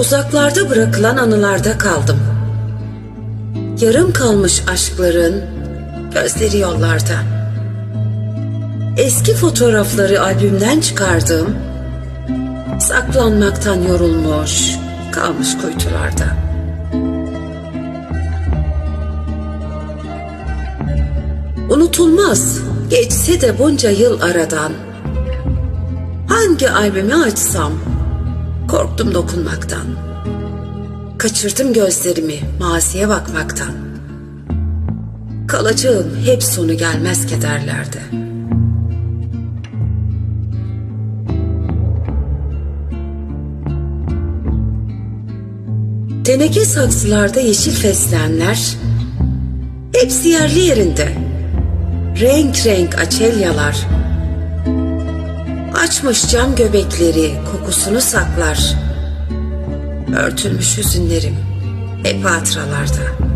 Uzaklarda bırakılan anılarda kaldım. Yarım kalmış aşkların gözleri yollarda. Eski fotoğrafları albümden çıkardım. Saklanmaktan yorulmuş, kalmış kuytularda. Unutulmaz, geçse de bunca yıl aradan. Hangi albümü açsam, korktum dokunmaktan. Kaçırdım gözlerimi maziye bakmaktan. Kalacağım hep sonu gelmez kederlerde. Teneke saksılarda yeşil fesleğenler, hepsi yerli yerinde. Renk renk açelyalar, açmış cam göbekleri kokusunu saklar. Örtülmüş hüzünlerim hep hatıralarda.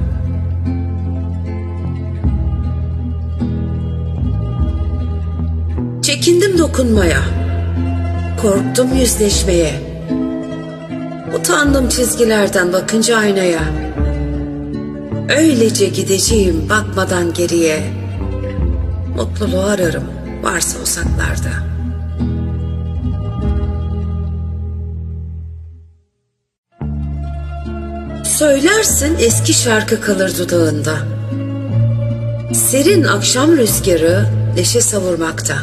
Çekindim dokunmaya, korktum yüzleşmeye. Utandım çizgilerden bakınca aynaya. Öylece gideceğim bakmadan geriye. Mutluluğu ararım varsa uzaklarda. Söylersin eski şarkı kalır dudağında. Serin akşam rüzgarı neşe savurmakta.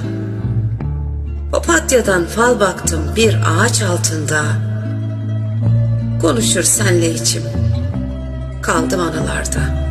Papatyadan fal baktım bir ağaç altında. Konuşur senle içim. Kaldım anılarda.